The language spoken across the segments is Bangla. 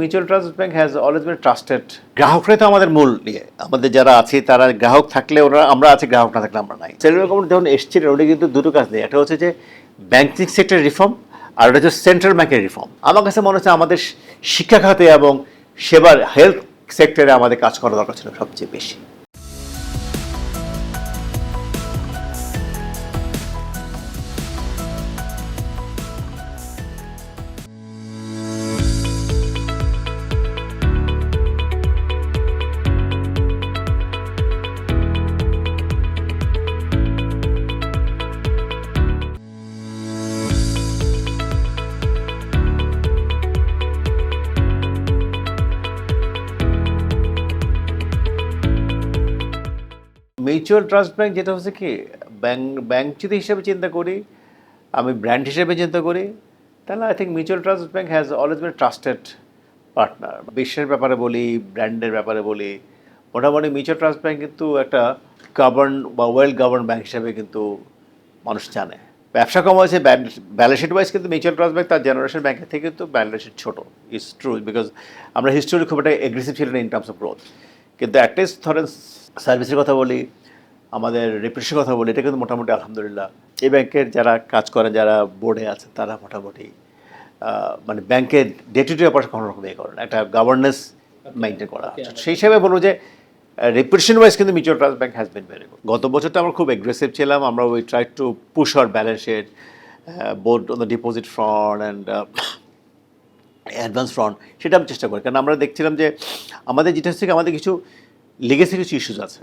Mutual trust bank has always been trusted গ্রাহকরাই তো আমাদের মূল নিয়ে। আমাদের যারা আছে তারা গ্রাহক থাকলে ওরা আমরা আছে গ্রাহক না থাকলে আমরা নাই। সেন্ট্রাল গভর্নমেন্ট যখন এসেছিলেন উনি কিন্তু দুটো কাজ নেই। একটা হচ্ছে যে ব্যাংকিং সেক্টর রিফর্ম আর ওটা হচ্ছে সেন্ট্রাল ব্যাংকের রিফর্ম আমার কাছে মনে হচ্ছে আমাদের শিক্ষা খাতে এবং সেবার হেলথ সেক্টরে আমাদের কাজ করা দরকার ছিল সবচেয়ে বেশি। মিউচুয়াল ট্রাস্ট ব্যাংক যেটা হচ্ছে কি ব্যাংক ব্যাংক যদি হিসেবে চিন্তা করি, আমি ব্র্যান্ড হিসেবে চিন্তা করি, তাহলে I think Mutual Trust Bank has always been trusted partner বিশ্বের ব্যাপারে বলি ব্র্যান্ডের ব্যাপারে বলি, মোটামুটি মিউচুয়াল ট্রাস্ট ব্যাংক কিন্তু একটা গভর্ন বা ওয়েল গভর্ন ব্যাংক হিসেবে কিন্তু মানুষ জানে। ব্যবসা কম হয়েছে ব্যালেন্স শিট ওয়াইজ কিন্তু মিউচুয়াল ট্রাস্ট ব্যাংক তার জেনারেশন ব্যাংকের থেকে কিন্তু ব্যালেন্স শিট ছোটো। ইজ ট্রু বিকজ আমরা হিস্টোরি খুব একটা এগ্রেসিভ ছিলেন ইন টার্মস অফ গ্রোথ কিন্তু অ্যাটলিস্ট ধরেন সার্ভিসের কথা বলি আমাদের রেপুটেশনের কথা বলি এটা কিন্তু মোটামুটি আলহামদুলিল্লাহ। এই ব্যাংকের যারা কাজ করেন যারা বোর্ডে আছে তারা মোটামুটি মানে ব্যাংকের ডে টু ডে অপারেশন কোনো রকম ইয়ে করেন একটা গভর্নেন্স মেনটেন করা। সেই হিসাবে বলব যে রেপুটেশন ওয়াইজ কিন্তু Mutual Trust Bank has been very good গত বছরটা আমরা খুব এগ্রেসিভ ছিলাম। আমরা we try to push our balance sheet board on the deposit front and advance front সেটা আমি চেষ্টা করি। কারণ আমরা দেখছিলাম যে আমাদের যেটা হচ্ছে আমাদের কিছু লিগেসি কিছু ইস্যুস আছে।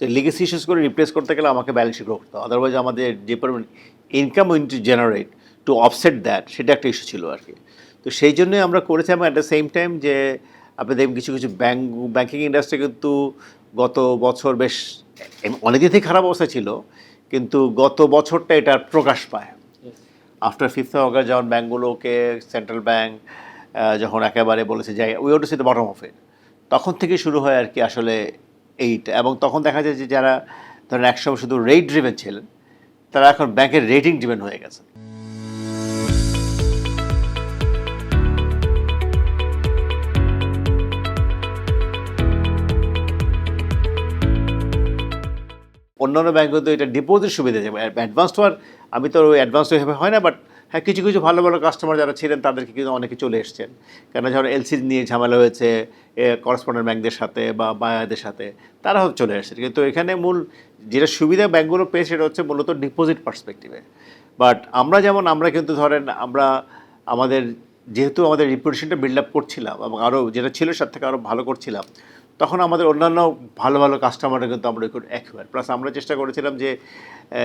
সেই লিগেসি ইস্যুস করে রিপ্লেস করতে গেলে আমাকে ব্যালেন্স শিট করতে হবে। আদারওয়াইজ আমাদের যে পরিমাণ income win to generate to offset that সেটা একটা ইস্যু ছিল আর কি তো সেই জন্যই আমরা করেছি এবং অ্যাট দ্য সেম টাইম যে আপনি দেখবেন কিছু কিছু ব্যাঙ্ক ব্যাঙ্কিং ইন্ডাস্ট্রি কিন্তু গত বছর বেশ অনেকদিন থেকে খারাপ অবস্থা ছিল কিন্তু গত বছরটা এটা প্রকাশ পায়। আফটার ফিফথ অগাস্ট যখন ব্যাঙ্কগুলোকে সেন্ট্রাল ব্যাঙ্ক যখন একেবারে বলেছে যাই we to see the bottom of it তখন থেকে শুরু হয় আর কি আসলে এইটা এবং তখন দেখা যায় যে যারা ধরেন একসময় শুধু রেট ড্রিভেন ছিলেন, তারা এখন ব্যাংকের রেটিং ড্রিভেন হয়ে গেছে। অন্যান্য ব্যাংকে তো এটা ডিপোজিট সুবিধা যাবে অ্যাডভান্স তো আর আমি তো ওই অ্যাডভান্স তো হয় না বাট হ্যাঁ কিছু কিছু ভালো ভালো কাস্টমার যারা ছিলেন, তাদেরকে কিন্তু অনেকে চলে এসছেন। কেন ধরো এলসি নিয়ে ঝামেলা হয়েছে করসপন্ডেন্ট ব্যাংকদের সাথে বা বায়াদের সাথে, তারা চলে এসেছে। কিন্তু এখানে মূল যেটা সুবিধা ব্যাংকগুলো পেয়ে, সেটা হচ্ছে মূলত ডিপোজিট পার্সপেক্টিভে বাট আমরা যেমন, আমরা কিন্তু ধরেন, আমরা আমাদের, যেহেতু আমাদের রিপুটেশনটা বিল্ড আপ করছিলাম এবং আরও যেটা ছিল, সাথে থেকে আরও ভালো করছিলাম তখন আমাদের অন্যান্য ভালো ভালো কাস্টমাররা কিন্তু আমরা একটু অ্যাকুয়ার প্লাস আমরা চেষ্টা করেছিলাম যে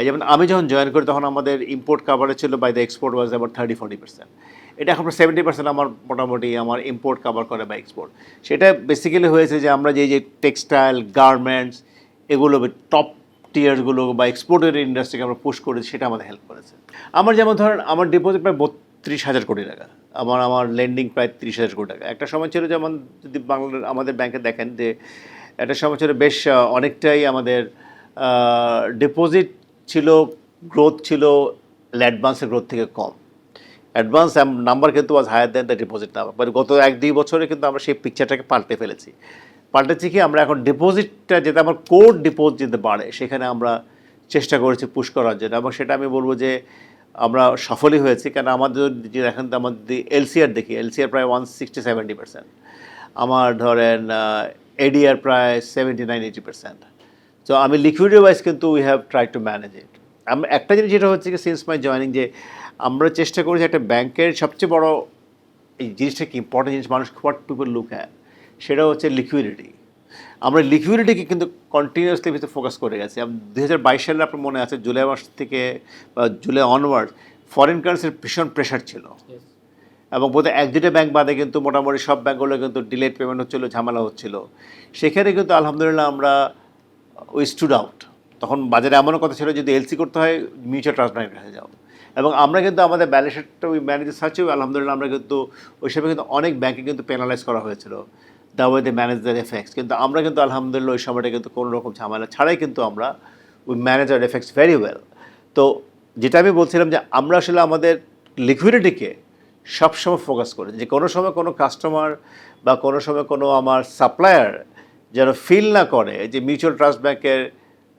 যেমন আমি যখন জয়েন করি তখন আমাদের ইম্পোর্ট কাভারেজ ছিল by the export was about thirty forty percent এটা এখন সেভেন্টি পার্সেন্ট আমার মোটামুটি আমার ইম্পোর্ট কাভার করে বা এক্সপোর্ট সেটা বেসিক্যালি হয়েছে যে আমরা যে যে টেক্সটাইল গার্মেন্টস এগুলো টপ টিয়ারগুলো বা এক্সপোর্টের ইন্ডাস্ট্রিকে আমরা পুশ করেছি, সেটা আমাদের হেল্প করেছে। আমার যেমন ধরেন, আমার ডিপোজিট প্রায় বত্রিশ হাজার কোটি টাকা। আমার আমার লেন্ডিং প্রায় তিরিশ হাজার কোটি টাকা। একটা সময় ছিল যেমন যদি বাংলার, আমাদের ব্যাংকে দেখেন যে একটা সময় ছিল বেশ অনেকটাই আমাদের ডিপোজিট ছিল গ্রোথ ছিল অ্যাডভান্সের গ্রোথ থেকে কম। অ্যাডভান্স নাম্বার কিন্তু was higher than the deposit number but গত এক, দুই বছরে কিন্তু আমরা সেই পিকচারটাকে পাল্টে ফেলেছি। পাল্টেছি কি? আমরা এখন ডিপোজিটটা যেটা আমার কোর ডিপোজিট যেতে বাড়ে সেখানে আমরা চেষ্টা করেছি পুশ করার জন্য। এবং সেটা আমি বলব যে আমরা সফলই হয়েছি কারণ আমাদের যে এখন তো আমাদের এলসিআর দেখি এলসিআর প্রায় ওয়ান সিক্সটি সেভেন্টি পার্সেন্ট আমার ধরেন এডিআর প্রায় সেভেন্টি নাইন এইটি পার্সেন্ট তো আমি লিকুইডি ওয়াইজ কিন্তু we have try to manage it আমি, একটা জিনিস যেটা হচ্ছে কি সিন্স মাই জয়নিং যে আমরা চেষ্টা করেছি একটা ব্যাংকের সবচেয়ে বড় এই জিনিসটা কি ইম্পর্টেন্ট জিনিস মানুষ হোয়াট পিপল লুক হ্যাঁ সেটা হচ্ছে লিকুইডিটি আমরা লিকুইডিটিকে কিন্তু কন্টিনিউয়াসলি ভিতরে ফোকাস করে গেছি। দু হাজার বাইশ সালে আপনার মনে আছে জুলাই মাস থেকে বা জুলাই অনওয়ার্ড ফরেন কারেন্সির ভীষণ প্রেশার ছিল। এবং বোধহয় এক দুটো ব্যাংক বাদে কিন্তু মোটামুটি সব ব্যাঙ্কগুলো কিন্তু ডিলেট পেমেন্ট হচ্ছিল ঝামেলা হচ্ছিল। সেখানে কিন্তু আলহামদুলিল্লাহ আমরা ওই স্টুড আউট তখন বাজারে এমনও কথা ছিল যদি এলসি করতে হয় মিউচুয়াল ব্যাংকের কাছে যাও। এবং আমরা কিন্তু আমাদের ব্যালেন্স শিটটা ওই ম্যানেজার সার্চেও আলহামদুলিল্লাহ আমরা কিন্তু ওই সময় কিন্তু অনেক ব্যাংকে কিন্তু পেনালাইজ করা হয়েছিল। The way they manage their effects কিন্তু আমরা কিন্তু আলহামদুলিল্লাহ ওই সময়টা কিন্তু কোনো রকম ঝামেলা ছাড়াই কিন্তু আমরা we manage our effects very well তো যেটা আমি বলছিলাম যে আমরা আসলে আমাদের লিকুইডিটিকে সবসময় ফোকাস করে। যে কোনো সময় কোনো কাস্টমার বা কোনো সময় কোনো আমার সাপ্লায়ার যেন ফিল না করে যে মিউচুয়াল ট্রাস্ট ব্যাংকের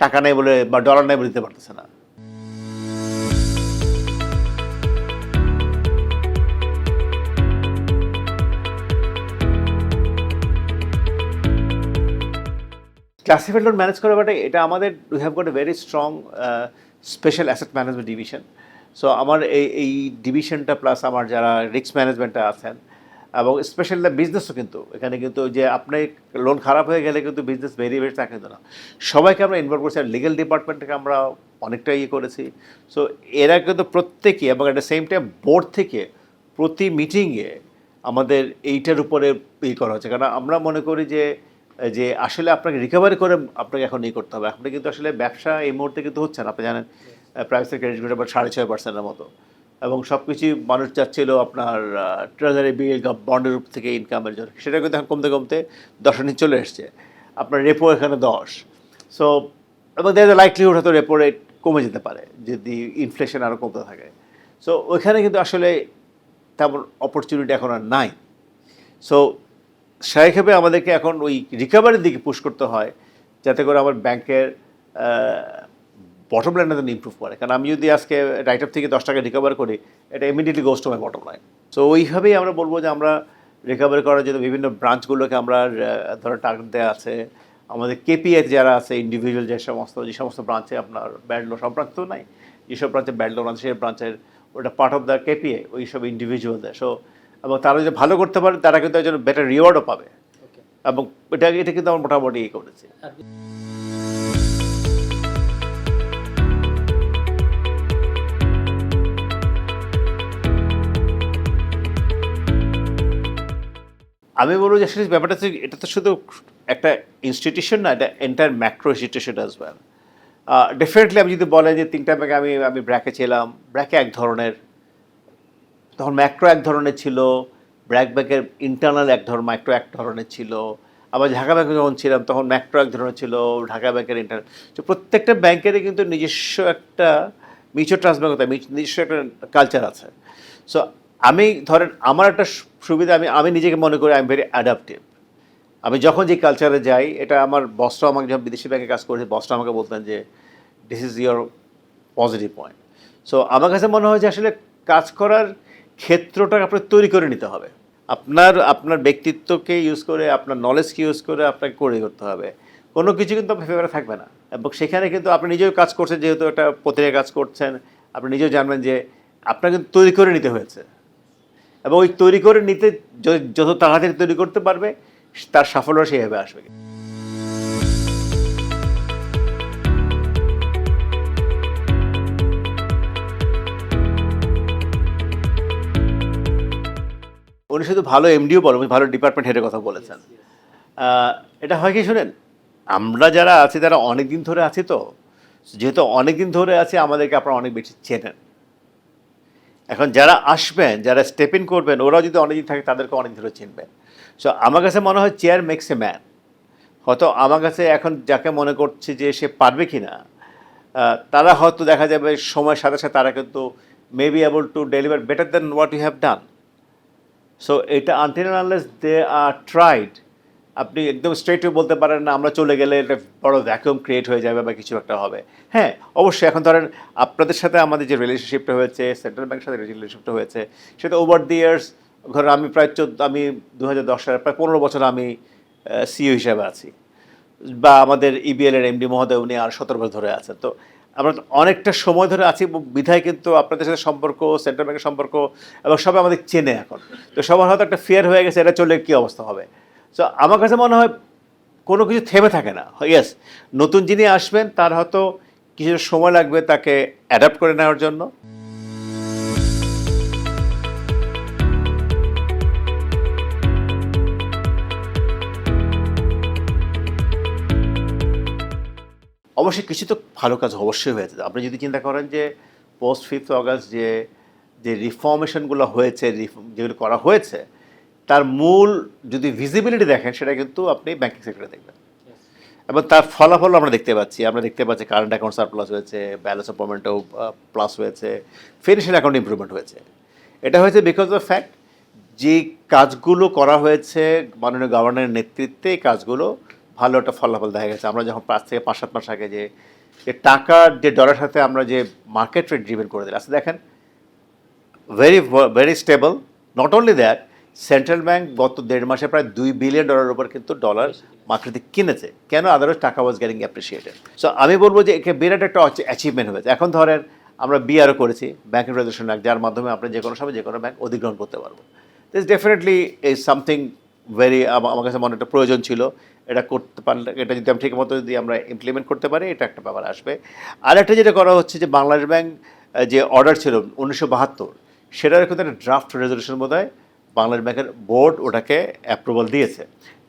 টাকা নেই বলে বা ডলার নেই বলে দিতে পারতেছে না। ক্লাসিফাইড লোন ম্যানেজ করা বাটে এটা আমাদের we have got a very strong special asset management division so আমার এই এই ডিভিশনটা প্লাস আমার যারা রিস্ক ম্যানেজমেন্টে আছেন, এবং স্পেশাল দ্য বিজনেসও কিন্তু, এখানে কিন্তু যে আপনি লোন খারাপ হয়ে গেলে কিন্তু বিজনেস ভেরি ভেরি তা কিন্তু না। সবাইকে আমরা ইনভলভ করছি, আর লিগেল ডিপার্টমেন্টকে আমরা অনেকটা ইয়ে করেছি। সো এরা কিন্তু প্রত্যেকে, এবং at the same time board থেকে প্রতি মিটিংয়ে আমাদের এইটার উপরে ই করা হচ্ছে। কারণ আমরা মনে করি যে যে আসলে আপনাকে রিকভারি করে আপনাকে এখন ইয়ে করতে হবে। আপনি কিন্তু আসলে ব্যবসা এই মুহূর্তে কিন্তু হচ্ছে না। আপনি জানেন প্রাইভেট ক্রেডিট গ্রেড আবার সাড়ে ছয় পার্সেন্টের মতো। এবং সব কিছুই মানুষ চাচ্ছিল আপনার ট্রেজারি বিল বন্ডের রূপ থেকে ইনকামের জন্য। সেটা কিন্তু এখন কমতে কমতে দশের নিচে চলে এসছে। আপনার রেপো এখানে দশ। সো এবং দের লাইকলিহুড হয়তো রেপো রেট কমে যেতে পারে, যদি ইনফ্লেশন আরও কমতে থাকে। সো ওইখানে কিন্তু আসলে তেমন অপরচুনিটি এখন আর নাই। সো সেভাবে আমাদেরকে এখন ওই রিকভারির দিকে পুশ করতে হয়, যাতে করে আমার ব্যাংকের বটম লাইনটা যেন ইম্প্রুভ করে। কারণ আমি যদি আজকে রাইট আপ থেকে দশ টাকা রিকভার করি, এটা immediately goes to my bottom line so ওইভাবেই আমরা বলব যে আমরা রিকভারি করার জন্য বিভিন্ন ব্রাঞ্চগুলোকে আমরা ধরো টার্গেট দেওয়া আছে। আমাদের কেপিআই যারা আছে ইন্ডিভিজুয়াল যে সমস্ত যে সমস্ত ব্রাঞ্চে আপনার ব্যাড লোন সব ব্রাঞ্চ তো নাই, যেসব ব্রাঞ্চে ব্যাড লোন আছে, সেই ব্রাঞ্চের ওটা পার্ট অফ দ্য কেপিআই ওই সব ইন্ডিভিজুয়ালদের সো এবং তারা যদি ভালো করতে পারে তারা কিন্তু একজন বেটার রিওয়ার্ডও পাবে। এবং এটা এটা কিন্তু আমার মোটামুটি ইয়ে করেছে। আমি বলব যে আসলে ব্যাপারটা হচ্ছে এটা তো শুধু একটা ইনস্টিটিউশন না এটা entire macro institution as well definitely আমি যদি বলে যে তিনটা ব্যাগে আমি আমি ব্র্যাকে ছিলাম ব্র্যাকে এক ধরনের তখন ম্যাক্রো এক ধরনের ছিল ব্র্যাক ব্যাগের ইন্টারনাল এক ধরনের মাইক্রো এক ধরনের ছিল, আবার ঢাকা ব্যাংকে যখন ছিলাম তখন ম্যাক্রো এক ধরনের ছিল, ঢাকা ব্যাংকের ইন্টারনাল তো প্রত্যেকটা ব্যাংকেরই কিন্তু নিজস্ব একটা মিউচুয়াল ট্রাস্ট ব্যাংক নিজস্ব একটা কালচার আছে। সো আমি ধরেন আমার একটা সুবিধা, আমি আমি নিজেকে মনে করি আই এম ভেরি অ্যাডাপটিভ আমি যখন যে কালচারে যাই, এটা আমার বসটাও আমাকে যখন বিদেশি ব্যাংকে কাজ করেছে বসটা আমাকে বলতেন যে this is your positive point so আমার কাছে মনে হয় যে আসলে কাজ করার ক্ষেত্রটা আপনার তৈরি করে নিতে হবে। আপনার আপনার ব্যক্তিত্বকে ইউজ করে, আপনার নলেজকে ইউজ করে আপনাকে করে করতে হবে। কোনো কিছু কিন্তু আপনার ফেভারে থাকবে না। এবং সেখানে কিন্তু আপনি নিজেও কাজ করছেন, যেহেতু একটা পত্রিকা কাজ করছেন, আপনি নিজেও জানবেন যে আপনাকে কিন্তু তৈরি করে নিতে হয়েছে। এবং ওই তৈরি করে নিতে যত তাড়াতাড়ি তৈরি করতে পারবে, তার সাফল্য সেইভাবে আসবে। উনি শুধু ভালো এমডিও বলেন উনি ভালো ডিপার্টমেন্ট হেডের কথা বলেছেন। এটা হয় কি শুনেন? আমরা যারা আছি তারা অনেক দিন ধরে আছি তো। যেহেতু অনেক দিন ধরে আছি আমাদেরকে আপনারা অনেক বেশি চেনেন। এখন যারা আসবেন যারা স্টেপ ইন করবেন ওরাও যদি অনেকদিন থাকে তাদেরকে অনেক ধরে চিনবেন। সো আমার কাছে মনে হয় চেয়ার মেক্স এ ম্যান হয়তো আমার কাছে এখন যাকে মনে করছে যে সে পারবে কি না তারা হয়তো দেখা যাবে সময়ের সাথে সাথে তারা কিন্তু may be able to deliver better than what you have done so এটা until unless they are tried আপনি একদম স্ট্রেট বলতে পারেন না, আমরা চলে গেলে এটা বড় ভ্যাকুয়াম ক্রিয়েট হয়ে যাবে বা কিছু একটা হবে। হ্যাঁ অবশ্যই এখন ধরেন আপনাদের সাথে আমাদের যে রিলেশনশিপটা হয়েছে সেন্ট্রাল ব্যাংকের সাথে রিলেশনশিপটা হয়েছে, সেটা ওভার দি ইয়ার্স ধরেন আমি প্রায় চোদ্দ, আমি দু হাজার দশ সালে প্রায় পনেরো বছর আমি সিও হিসাবে আছি। বা আমাদের ইবিএল এর এমডি মহোদয় উনি আর সতেরো বছর ধরে আছেন। তো আমরা অনেকটা সময় ধরে আছি, বিধায় কিন্তু আপনাদের সাথে সম্পর্ক সেন্ট্রাল ব্যাংকের সম্পর্ক এবং সবাই আমাদের চেনে এখন। তো সবার হয়তো একটা ফিয়ার হয়ে গেছে, এটা চলে কী অবস্থা হবে? তো আমার কাছে মনে হয় কোনো কিছু থেমে থাকে না। ইয়েস নতুন যিনি আসবেন, তার হয়তো কিছু সময় লাগবে তাকে অ্যাডাপ্ট করে নেওয়ার জন্য। অবশ্যই কিছু তো ভালো কাজ অবশ্যই হয়েছে। আপনি যদি চিন্তা করেন যে পোস্ট ফিফথ অগাস্ট যে যে রিফর্মেশনগুলো হয়েছে রিফর্ম যেগুলো করা হয়েছে তার মূল যদি ভিজিবিলিটি দেখেন সেটা কিন্তু আপনি ব্যাঙ্কিং সেক্টরে দেখবেন। এবং তার ফলাফল আমরা দেখতে পাচ্ছি। আমরা দেখতে পাচ্ছি কারেন্ট অ্যাকাউন্ট সারপ্লাস হয়েছে ব্যালেন্স অফ পেমেন্টও প্লাস হয়েছে ফিনান্সিয়াল অ্যাকাউন্ট ইমপ্রুভমেন্ট হয়েছে। এটা হয়েছে বিকজ অফ ফ্যাক্ট যে কাজগুলো করা হয়েছে মাননীয় গভর্নরের নেতৃত্বে এই কাজগুলো ভালো একটা ফলাফল দেখা গেছে। আমরা যখন পাঁচ থেকে পাঁচ সাত মাস আগে যে টাকার যে ডলার সাথে আমরা যে মার্কেট রেট ড্রিভেন করে দিলাম আচ্ছা দেখেন very very stable not only that central bank গত দেড় মাসে প্রায় দুই বিলিয়ন ডলারের উপর কিন্তু ডলার মার্কেটে কিনেছে। কেন? আদারওয়াইজ টাকা ওয়াজ গেটিং অ্যাপ্রিসিয়েটেড সো আমি বলব যে, একে বিরাট একটা অ্যাচিভমেন্ট হয়েছে। এখন ধরেন, আমরা বিআরও করেছি ব্যাংক রেজুলেশন অ্যাক্ট যার মাধ্যমে আমরা যে কোনো সময় যে কোনো ব্যাংক অধিগ্রহণ করতে পারব। This definitely is something very আমার কাছে মনে একটা প্রয়োজন ছিল। এটা করতে পারলে এটা যদি আমি ঠিক মতো যদি আমরা ইমপ্লিমেন্ট করতে পারি এটা একটা ব্যাপার আসবে। আর একটা যেটা করা হচ্ছে যে বাংলাদেশ ব্যাংক যে অর্ডার ছিল উনিশশো বাহাত্তর সেটার কিন্তু একটা ড্রাফট রেজলিউশন বোধ হয় বাংলাদেশ ব্যাংকের বোর্ড ওটাকে অ্যাপ্রুভাল দিয়েছে।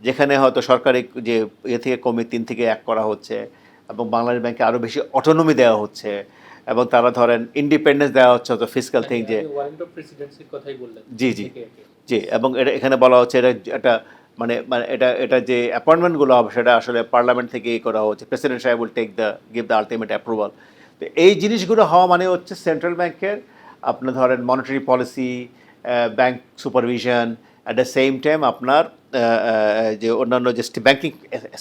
যেখানে হয়তো সরকারি যে ইয়ে থেকে কমে তিন থেকে এক করা হচ্ছে এবং বাংলাদেশ ব্যাংকে আরও বেশি অটোনমি দেওয়া হচ্ছে এবং তারা ধরেন ইন্ডিপেন্ডেন্স দেওয়া হচ্ছে হয়তো ফিজিক্যাল থিং যে জি, জি। জি এবং এটা এখানে বলা হচ্ছে এটা একটা মানে মানে এটা এটা যে অ্যাপয়েন্টমেন্টগুলো হবে, সেটা আসলে পার্লামেন্ট থেকে করা হচ্ছে। প্রেসিডেন্ট সাহেব will take the give the ultimate approval তো এই জিনিসগুলো হওয়া মানে হচ্ছে সেন্ট্রাল ব্যাংকের আপনার ধরেন monetary policy bank supervision at the same time আপনার যে অন্যান্য যে ব্যাঙ্কিং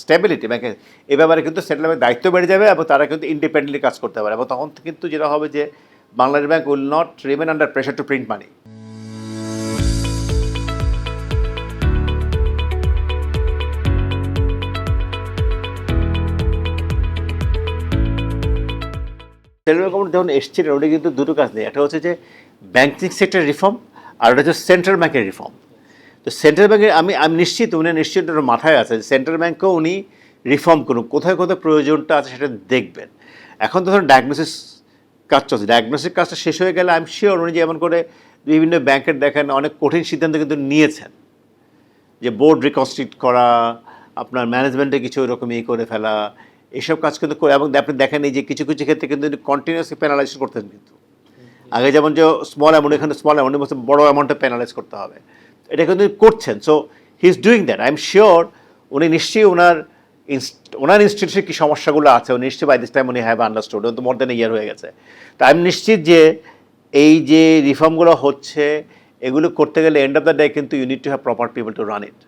স্টেবিলিটি ব্যাংকের এ ব্যাপারে কিন্তু সেন্ট্রাল ব্যাংক দায়িত্ব বেড়ে যাবে এবং তারা কিন্তু ইন্ডিপেন্ডেন্টলি কাজ করতে পারে। এবং তখন কিন্তু যেটা হবে যে Bangladesh Bank will not remain under pressure to print money central bank যখন এসছিলেন ওটা কিন্তু দুটো কাজ নেই একটা হচ্ছে যে ব্যাঙ্কিং সেক্টর রিফর্ম আর ওটা হচ্ছে সেন্ট্রাল ব্যাঙ্কের রিফর্ম তো সেন্ট্রাল ব্যাংকের আমি আমি নিশ্চিত উনি নিশ্চিত মাথায় আছে সেন্ট্রাল ব্যাংকেও উনি রিফর্ম করুন কোথায় কোথায় প্রয়োজনটা আছে সেটা দেখবেন এখন তো ধরুন ডায়াগনোসিস কাজ চলছে ডায়াগনোসিস কাজটা শেষ হয়ে গেলে আমি শিওর উনি যেমন করে বিভিন্ন ব্যাংকের দেখেন অনেক কঠিন সিদ্ধান্ত কিন্তু নিয়েছেন যে বোর্ড রিকনস্টিটিউট করা আপনার ম্যানেজমেন্টে কিছু এরকম ইয়ে করে ফেলা এসব কাজ কিন্তু এবং আপনি দেখেন যে কিছু কিছু ক্ষেত্রে কিন্তু কন্টিনিউসলি পেনালাইজ করতেন কিন্তু। আগে যেমন যে স্মল অ্যামাউন্ট এখানে স্মল অ্যামাউন্ট বলছে বড় অ্যামাউন্টে পেনালাইজ করতে হবে। এটা কিন্তু করছেন so he is doing that I am sure উনি নিশ্চয়ই ওনার ওনার ইনস্টিটিউশনে কী সমস্যাগুলো আছে, উনি নিশ্চয়ই বাই দিস টাইম উনি হ্যাভ আন্ডারস্টুড তো মোর দেন ইয়ার হয়ে গেছে। তো আমি নিশ্চিত যে এই যে রিফর্মগুলো হচ্ছে, এগুলো করতে গেলে এন্ড অফ দ্য ডে কিন্তু unit to have proper people to run it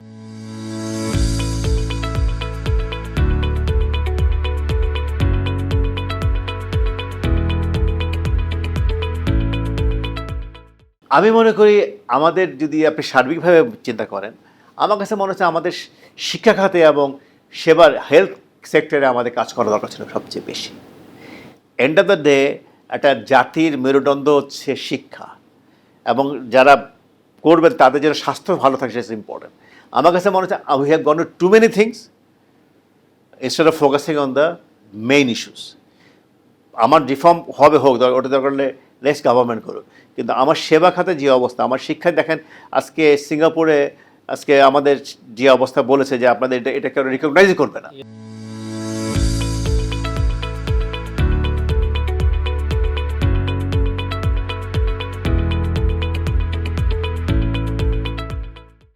আমি মনে করি আমাদের যদি আপনি সার্বিকভাবে চিন্তা করেন, আমার কাছে মনে হচ্ছে আমাদের শিক্ষা খাতে এবং সেবার হেলথ সেক্টরে আমাদের কাজ করা দরকার ছিল সবচেয়ে বেশি। এন্ড অফ দ্য ডে একটা জাতির মেরুদণ্ড হচ্ছে শিক্ষা। এবং যারা করবেন, তাদের যেন স্বাস্থ্য ভালো থাকে সেটা ইম্পর্টেন্ট আমার কাছে মনে হচ্ছে we have gone to many things instead of focusing on the main issues আমার রিফর্ম হবে হোক, ওটা দরকার লেস গভর্নমেন্ট করুক। কিন্তু আমার সেবা খাতে যে অবস্থা, আমার শিক্ষায় দেখেন, আজকে সিঙ্গাপুরে, আজকে আমাদের যে অবস্থা বলেছে যে আপনাদের এটা এটা কেউ রিকগনাইজই করবে না।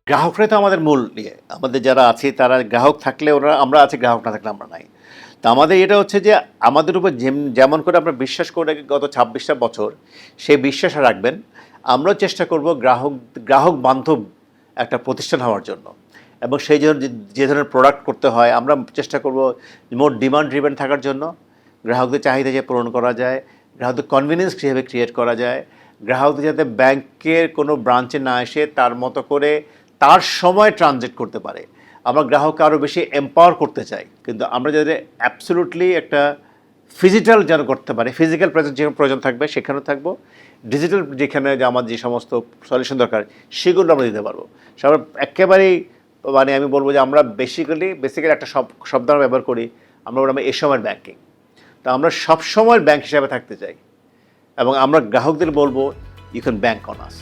গ্রাহকরাই তো আমাদের মূল নিয়ে আমাদের যারা আছে, তারা গ্রাহক থাকলে ওরা, আমরা আছি, গ্রাহক না থাকলে আমরা নাই। তো আমাদের এটা হচ্ছে যে আমাদের উপর যেম- যেমন করে আমরা বিশ্বাস করে গত ছাব্বিশটা বছর, সেই বিশ্বাস রাখবেন, আমরাও চেষ্টা করব গ্রাহক গ্রাহক বান্ধব একটা প্রতিষ্ঠান হওয়ার জন্য। এবং সেই জন্য যে- ধরনের প্রোডাক্ট করতে হয়, আমরা চেষ্টা করব মোর ডিমান্ড ড্রিভেন থাকার জন্য। গ্রাহকদের চাহিদা যে পূরণ করা যায়, গ্রাহকদের কনভিনিয়েন্স কীভাবে ক্রিয়েট করা যায়। গ্রাহকদের যাতে ব্যাংকের কোনো ব্রাঞ্চে না এসে তার মতো করে তার সময় ট্রানজেক্ট করতে পারে। আমরা গ্রাহককে আরও বেশি এম্পাওয়ার করতে চাই। কিন্তু আমরা যাতে অ্যাবসোলুটলি একটা ফিজিক্যাল যেন করতে পারি ফিজিক্যাল প্রেজেন্ট যেখানে প্রয়োজন থাকবে সেখানেও থাকব। ডিজিটাল যেখানে যে আমার যে সমস্ত সলিউশন দরকার, সেগুলো আমরা দিতে পারব। একেবারেই মানে আমি বলব যে আমরা বেসিক্যালি বেসিক্যালি একটা সব, শব্দ আমরা ব্যবহার করি, আমরা বললাম এই সময়ের ব্যাংকিং তো আমরা সব সময় ব্যাংক হিসাবে থাকতে চাই। এবং আমরা গ্রাহকদের বলব you can bank on us